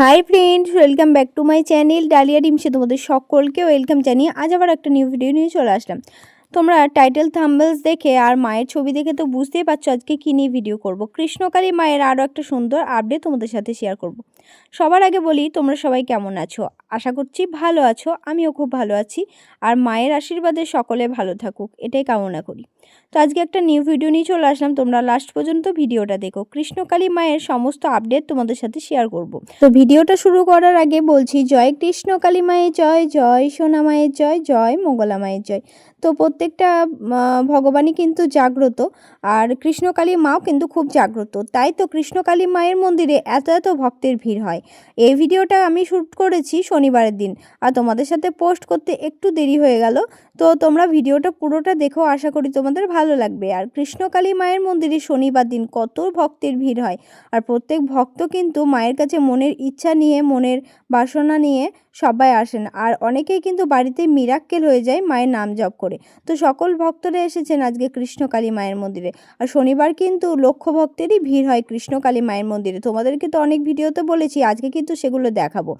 Hi friends welcome back to my channel Dalia ডিমসে তোমাদের সকলকে welcome জানিয়ে আজ আবার একটা নিউ ভিডিও নিয়ে চলে আসলাম। তোমরা টাইটেল থাম্বলস দেখে আর মায়ের ছবি দেখে তো বুঝতেই পারছ আজকে কী নিয়ে ভিডিও করব। কৃষ্ণকালী মায়ের আরও একটা সুন্দর আপডেট তোমাদের সাথে শেয়ার করব। সবার আগে বলি, তোমরা সবাই কেমন আছো? আশা করছি ভালো আছো, আমিও খুব ভালো আছি। আর মায়ের আশীর্বাদে সকলে ভালো থাকুক, এটাই কামনা করি। তো আজকে একটা নিউ ভিডিও নিয়ে চলে আসলাম। তোমরা লাস্ট পর্যন্ত ভিডিওটা দেখো। কৃষ্ণকালী মায়ের সমস্ত আপডেট তোমাদের সাথে শেয়ার করব। তো ভিডিওটা শুরু করার আগে বলছি, জয় কৃষ্ণকালী মায়ের জয় জয় সোনা মায়ের জয় জয় মঙ্গলা মায়ের জয়। তো প্রত্যেকটা ভগবানই কিন্তু জাগ্রত আর কৃষ্ণকালী মাও কিন্তু খুব জাগ্রত। তাই তো কৃষ্ণকালী মায়ের মন্দিরে এত এত ভক্তের ভিড় হয়। এই ভিডিওটা আমি শ্যুট করেছি শনিবারের দিন আর তোমাদের সাথে পোস্ট করতে একটু দেরি হয়ে গেল। তো তোমরা ভিডিওটা পুরোটা দেখো। আশা করি তোমাদের ভালো লাগবে। আর কৃষ্ণকালী মায়ের মন্দিরে শনিবার দিন কত ভক্তের ভিড় হয়। আর প্রত্যেক ভক্ত কিন্তু মায়ের কাছে মনের ইচ্ছা নিয়ে, মনের বাসনা নিয়ে সবাই আসেন। আর অনেকেই কিন্তু বাড়িতে মিরাক্কেল হয়ে যায়, মায়ের নাম জপ করে। তো সকল ভক্তরা এসেছেন আজকে কৃষ্ণকালী মায়ের মন্দিরে। আর শনিবার কিন্তু লক্ষ ভক্তেরই ভিড় হয় কৃষ্ণকালী মায়ের মন্দিরে। তোমাদেরকে তো অনেক ভিডিওতে বলেছি, আজকে কিন্তু সেগুলো দেখাবো।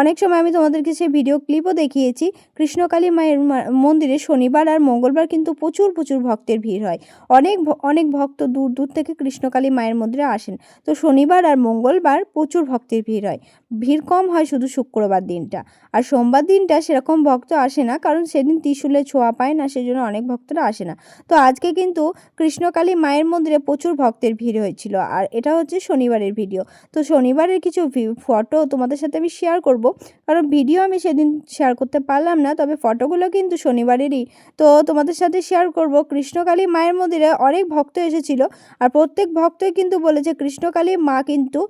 অনেক সময় আমি তোমাদেরকে সেই ভিডিও ক্লিপও দেখিয়েছি। কৃষ্ণকালী মায়ের মন্দিরে শনিবার আর মঙ্গলবার কিন্তু প্রচুর প্রচুর ভক্তের ভিড় হয়। অনেক অনেক ভক্ত দূর দূর থেকে কৃষ্ণকালী মায়ের মন্দিরে আসেন। তো শনিবার আর মঙ্গলবার প্রচুর ভক্তের ভিড় হয়। ভিড় কম হয় শুধু শুক্রবার দিনটা। আর সোমবার দিনটা সেরকম ভক্ত আসে না, কারণ সেদিন ত্রিশূলে ছোঁয়া পায় না, সেজন্য অনেক ভক্তরা আসে না। তো আজকে কিন্তু কৃষ্ণকালী মায়ের মন্দিরে প্রচুর ভক্তের ভিড় হয়েছিল, আর এটা হচ্ছে শনিবারের ভিডিও। তো শনিবারের কিছু ফটো তোমাদের সাথে আমি শেয়ার করব, কারণ ভিডিও আমি সেদিন শেয়ার করতে পারলাম না, তবে ফটোগুলো কিন্তু শনিবারেরই। তো তোমাদের সাথে শেয়ার করব, কৃষ্ণকালী মায়ের মন্দিরে অনেক ভক্ত এসেছিল, আর প্রত্যেক ভক্তই কিন্তু বলেছে কৃষ্ণকালী মা কিন্তু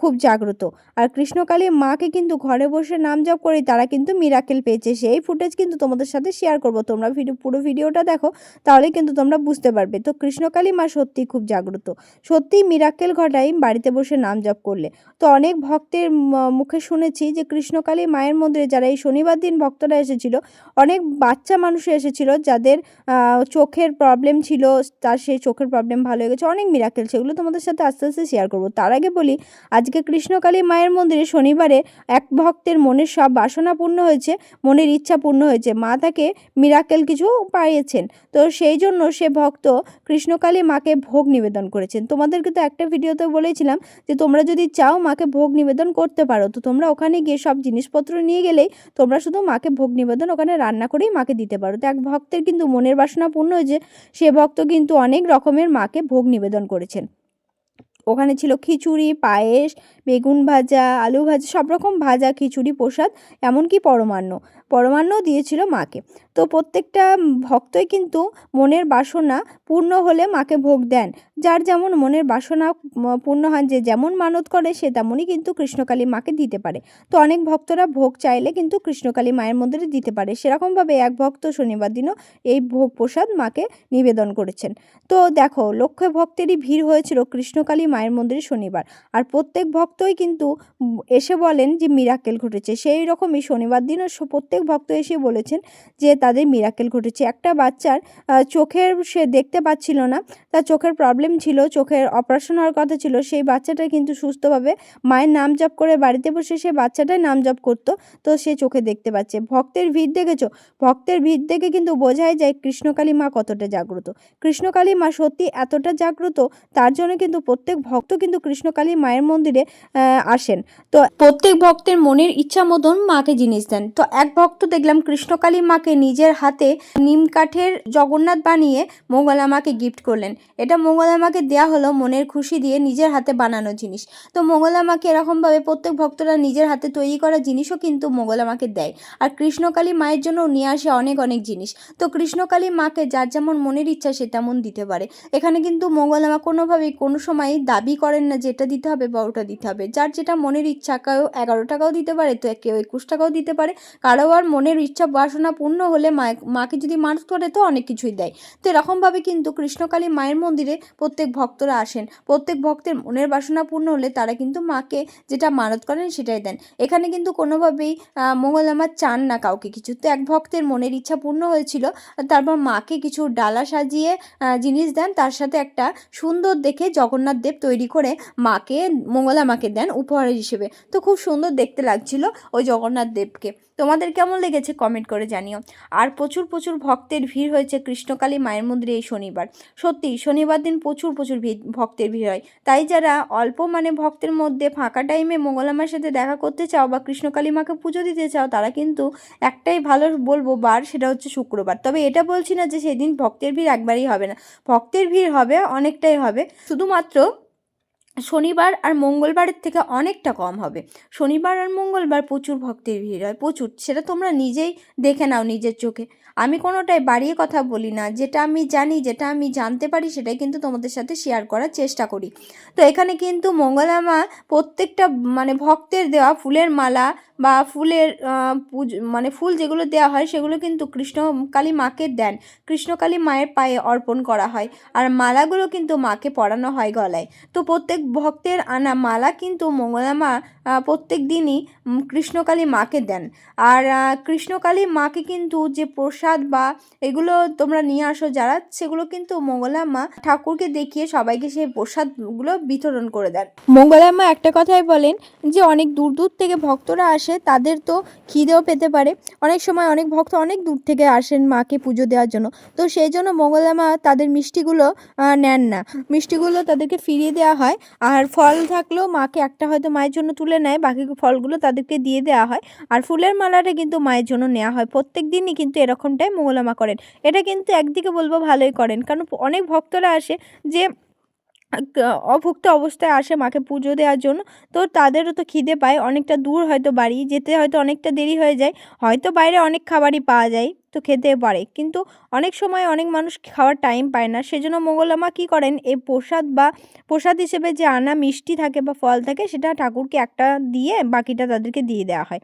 খুব জাগ্রত। আর কৃষ্ণকালী মাকে কিন্তু ঘরে বসে নাম জপ করে তারা কিন্তু মিরাকেল পেয়েছে। সেই ফুটেজ কিন্তু তোমাদের সাথে শেয়ার করব। তোমরা ভিডিও পুরো ভিডিওটা দেখো, তাহলে কিন্তু তোমরা বুঝতে পারবে। তো কৃষ্ণকালী মা সত্যি খুব জাগ্রত। সত্যিই মিরাকেল ঘটায় বাড়িতে বসে নাম জপ করলে। তো অনেক ভক্তের মুখে শুনেছি যে কৃষ্ণকালী মায়ের মন্দিরে যারা এই শনিবার দিন ভক্তরা এসেছিল, অনেক বাচ্চা মানুষ এসেছিল যাদের চোখের প্রবলেম ছিল, তার সেই চোখের প্রবলেম ভালো হয়ে গেছে, অনেক মিরাকেল সেগুলো তোমাদের সাথে আস্তে আস্তে শেয়ার করব। তার আগে বলি, আজকে কৃষ্ণকালী মায়ের মন্দিরে শনিবারে এক ভক্তের মনের সব বাসনা পূর্ণ হয়েছে, মনের ইচ্ছা পূর্ণ হয়েছে। মা তাকে মিরাকেল কিছু পাইয়েছেন। তো সেই জন্য সে ভক্ত কৃষ্ণকালী মাকে ভোগ নিবেদন করেছেন। তোমাদেরকে তো একটা ভিডিওতে বলেছিলাম যে তোমরা যদি চাও মাকে ভোগ নিবেদন করতে পারো, তো তোমরা ওখানে গিয়ে সব জিনিসপত্র নিয়ে গেলেই তোমরা শুধু মাকে ভোগ নিবেদন ওখানে রান্না করেই মাকে দিতে পারো। তো এক ভক্তের কিন্তু মনের বাসনা পূর্ণ হয়েছে, সে ভক্ত কিন্তু অনেক রকমের মাকে ভোগ নিবেদন করেছেন। ওখানে ছিল খিচুড়ি, পায়েস, বেগুন ভাজা, আলু ভাজা সব রকম ভাজা, খিচুড়ি, প্রসাদ, এমনকি পরমান্ন। পরমান্নও দিয়েছিল মাকে। তো প্রত্যেকটা ভক্তই কিন্তু মনের বাসনা পূর্ণ হলে মাকে ভোগ দেন। যার যেমন মনের বাসনা পূর্ণ হয় যে যেমন মানত করে, সে তেমনই কিন্তু কৃষ্ণকালী মাকে দিতে পারে। তো অনেক ভক্তরা ভোগ চাইলে কিন্তু কৃষ্ণকালী মায়ের মন্দিরে দিতে পারে। সেরকমভাবে এক ভক্ত শনিবার দিনও এই ভোগ প্রসাদ মাকে নিবেদন করেছেন। তো দেখো লক্ষ ভক্তেরই ভিড় হয়েছিল কৃষ্ণকালী মায়ের মন্দিরে শনিবার। আর প্রত্যেক ভক্তই কিন্তু এসে বলেন যে মিরাকেল ঘটেছে। সেই রকমই শনিবার দিনও স- প্রত্যেক ভক্ত এসে বলেছেন যে তাদের মিরাকেল ঘটেছে। একটা বাচ্চার চোখের সে দেখতে পাচ্ছিল না, তার চোখের প্রবলেম ছিল, চোখের অপারেশন হওয়ার কথা ছিল, সেই বাচ্চাটা কিন্তু সুস্থভাবে মায়ের নাম জপ করে বাড়িতে বসে সে বাচ্চাটাই নাম জপ করতো, তো সে চোখে দেখতে পাচ্ছে। ভক্তের ভিড় দেখেছ? ভক্তের ভিড় দেখে কিন্তু বোঝাই যায় কৃষ্ণকালী মা কতটা জাগ্রত। কৃষ্ণকালী মা সত্যি এতটা জাগ্রত, তার জন্য কিন্তু প্রত্যেক ভক্ত কিন্তু কৃষ্ণকালী মায়ের মন্দিরে আসেন। তো প্রত্যেক ভক্তের মনের ইচ্ছা মতন মাকে জিনিস দেন। তো এক ভক্ত দেখলাম কৃষ্ণকালী মাকে নিজের হাতে নিম কাঠের জগন্নাথ বানিয়ে মঙ্গলা মাকে গিফট করলেন। এটা মঙ্গলা মাকে দেওয়া হলো মনের খুশি দিয়ে নিজের হাতে বানানো জিনিস। তো মঙ্গলা মাকে এরকমভাবে প্রত্যেক ভক্তরা নিজের হাতে তৈরি করা জিনিসও কিন্তু মঙ্গলা মাকে দেয়। আর কৃষ্ণকালী মায়ের জন্য নিয়ে আসে অনেক অনেক জিনিস। তো কৃষ্ণকালী মাকে যার যেমন মনের ইচ্ছা সে তেমন দিতে পারে। এখানে কিন্তু মঙ্গলা মা কোনোভাবেই কোনো সময় দাবি করেন না যেটা দিতে হবে বা ওটা দিতে হবে। যার যেটা মনের ইচ্ছা কেউ এগারো টাকাও দিতে পারে, তো কেউ একুশ টাকাও দিতে পারে, কারও সবার মনের ইচ্ছা বাসনা পূর্ণ হলে মায় মাকে যদি মানত করে, তো অনেক কিছুই দেয়। তো এরকমভাবে কিন্তু কৃষ্ণকালী মায়ের মন্দিরে প্রত্যেক ভক্তরা আসেন। প্রত্যেক ভক্তের মনের বাসনা পূর্ণ হলে তারা কিন্তু মাকে যেটা মানত করেন সেটাই দেন। এখানে কিন্তু কোনোভাবেই মঙ্গলামা চান না কাউকে কিছু। তো এক ভক্তের মনের ইচ্ছা পূর্ণ হয়েছিল, তারপর মাকে কিছু ডালা সাজিয়ে জিনিস দেন। তার সাথে একটা সুন্দর দেখে জগন্নাথ দেব তৈরি করে মাকে, মঙ্গলা মাকে দেন উপহার হিসেবে। তো খুব সুন্দর দেখতে লাগছিল ওই জগন্নাথ দেবকে। তোমাদের কেমন লেগেছে কমেন্ট করে জানিও। আর প্রচুর প্রচুর ভক্তের ভিড় হয়েছে কৃষ্ণকালী মায়ের মন্দিরে এই শনিবার। সত্যি, শনিবার দিন প্রচুর প্রচুর ভিড়, ভক্তের ভিড় হয়। তাই যারা অল্প মানে ভক্তের মধ্যে ফাঁকা টাইমে মঙ্গলামার সাথে দেখা করতে চাও বা কৃষ্ণকালী মাকে পুজো দিতে চাও, তারা কিন্তু একটাই ভালো বলব বার, সেটা হচ্ছে শুক্রবার। তবে এটা বলছি না যে সেদিন ভক্তের ভিড় একবারই হবে না। ভক্তের ভিড় হবে, অনেকটাই হবে। শুধুমাত্র শনিবার আর মঙ্গলবারের থেকে অনেকটা কম হবে। শনিবার আর মঙ্গলবার প্রচুর ভক্তের ভিড় হয়, প্রচুর। সেটা তোমরা নিজেই দেখে নাও নিজের চোখে। আমি কোনোটাই বাড়িয়ে কথা বলি না, যেটা আমি জানি, যেটা আমি জানতে পারি, সেটাই কিন্তু তোমাদের সাথে শেয়ার করার চেষ্টা করি। তো এখানে কিন্তু মঙ্গলামা প্রত্যেকটা মানে ভক্তের দেওয়া ফুলের মালা বা ফুলের পুজো মানে ফুল যেগুলো দেওয়া হয় সেগুলো কিন্তু কৃষ্ণ কালী মাকে দেন। কৃষ্ণকালী মায়ের পায়ে অর্পণ করা হয় আর মালাগুলো কিন্তু মাকে পরানো হয় গলায়। তো প্রত্যেক ভক্তের আনা মালা কিন্তু মঙ্গলামা প্রত্যেক দিনই কৃষ্ণকালী মাকে দেন। আর কৃষ্ণকালী মাকে কিন্তু যে প্রসাদ বা এগুলো তোমরা নিয়ে আসো যারা, সেগুলো কিন্তু মঙ্গলা মা ঠাকুরকে দেখিয়ে সবাইকে সেই প্রসাদগুলো বিতরণ করে দেন। মঙ্গলা মা একটা কথাই বলেন যে অনেক দূর দূর থেকে ভক্তরা আসে তাদের তো খিদেও পেতে পারে। অনেক সময় অনেক ভক্ত অনেক দূর থেকে আসেন মাকে পুজো দেওয়ার জন্য। তো সেই জন্য মঙ্গলা মা তাদের মিষ্টিগুলো নেন না। মিষ্টিগুলো তাদেরকে ফিরিয়ে দেওয়া হয়। আর ফল থাকলেও মাকে একটা হয়তো মায়ের জন্য তুলে নেয়, বাকি ফলগুলো তাদেরকে দিয়ে দেওয়া হয়। আর ফুলের মালাটা কিন্তু মায়ের জন্য নেওয়া হয়। প্রত্যেক দিনই কিন্তু এরকমটাই মঙ্গলামা করেন। এটা কিন্তু একদিকে বলব ভালোই করেন। কারণ অনেক ভক্তরা আসে যে অভুক্ত অবস্থায় আসে মাকে পুজো দেওয়ার জন্য। তো তাদেরও তো খিদে পায়, অনেকটা দূর হয়তো বাড়ি, যেতে হয়তো অনেকটা দেরি হয়ে যায়। হয়তো বাইরে অনেক খাবারই পাওয়া যায়। তো খেতে পারে। কিন্তু অনেক সময় অনেক মানুষ খাওয়ার টাইম পায় না। সেজন্য মঙ্গলামা কী করেন? এই প্রসাদ বা প্রসাদ হিসেবে যে আনা মিষ্টি থাকে বা ফল থাকে, সেটা ঠাকুরকে একটা দিয়ে বাকিটা তাদেরকে দিয়ে দেওয়া হয়।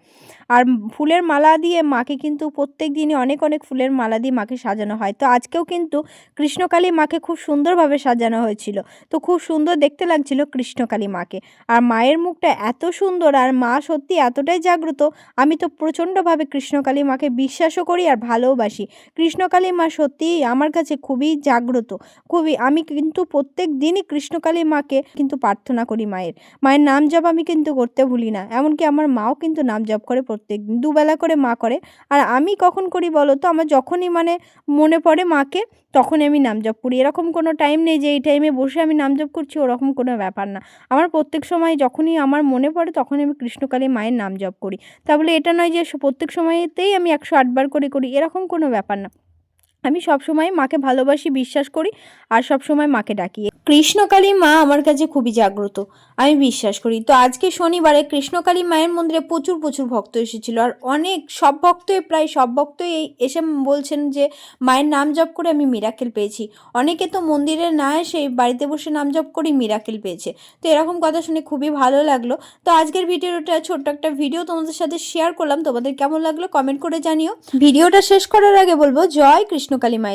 আর ফুলের মালা দিয়ে মাকে কিন্তু প্রত্যেক দিনই অনেক অনেক ফুলের মালা দিয়ে মাকে সাজানো হয়। তো আজকেও কিন্তু কৃষ্ণকালী মাকে খুব সুন্দরভাবে সাজানো হয়েছিল। তো খুব সুন্দর দেখতে লাগছিল কৃষ্ণকালী মাকে। আর মায়ের মুখটা এত সুন্দর আর মা সত্যি এতটাই জাগ্রত, আমি তো প্রচণ্ডভাবে কৃষ্ণকালী মাকে বিশ্বাসও করি আর ভালোবাসি। কৃষ্ণকালী মা সত্যিই আমার কাছে খুবই জাগ্রত। খুবই, আমি কিন্তু প্রত্যেক দিনই কৃষ্ণকালী মাকে কিন্তু প্রার্থনা করি মায়ের। মায়ের নাম জপ আমি কিন্তু করতে ভুলি না। এমনকি আমার মাও কিন্তু নাম জপ করে প্রত্যেক দিন, দুবেলা করে মা করে। আর আমি কখন করি বলো তো? আমার যখনই মানে মনে পড়ে মাকে তখন আমি নাম জপ করি। এরকম কোনো টাইম নেই যে এই টাইমে বসে আমি নাম জপ করছি, ওরকম কোনো ব্যাপার না। আমার প্রত্যেক সময় যখনই আমার মনে পড়ে, তখনই আমি কৃষ্ণকালী মায়ের নাম জপ করি। তা বলে এটা নয় যে প্রত্যেক সময়তেই আমি একশো আটবার করে করি। এরকম কোনো ব্যাপার না। আমি সবসময় মাকে ভালোবাসি বিশ্বাস করি আর সবসময় মাকে ডাকি। কৃষ্ণকালী মা আমার কাছে খুবই জাগ্রত, আমি বিশ্বাস করি। তো আজকে শনিবারে কৃষ্ণকালী মায়ের মন্দিরে প্রচুর প্রচুর ভক্ত এসেছিল আর অনেক, সব ভক্তই, প্রায় সব ভক্তই এসে বলছেন যে, মায়ের নাম জপ করে আমি মিরাকেল পেয়েছি। অনেকে তো মন্দিরে না এসে বাড়িতে বসে নাম জপ করেই মিরাকেল পেয়েছে। তো এরকম কথা শুনে খুবই ভালো লাগল। তো আজকের ভিডিওটা ছোট্ট একটা ভিডিও তোমাদের সাথে শেয়ার করলাম। তোমাদের কেমন লাগল? কমেন্ট করে জানিও। ভিডিওটা শেষ করার আগে বলব, জয় কৃষ্ণকালী মায়ের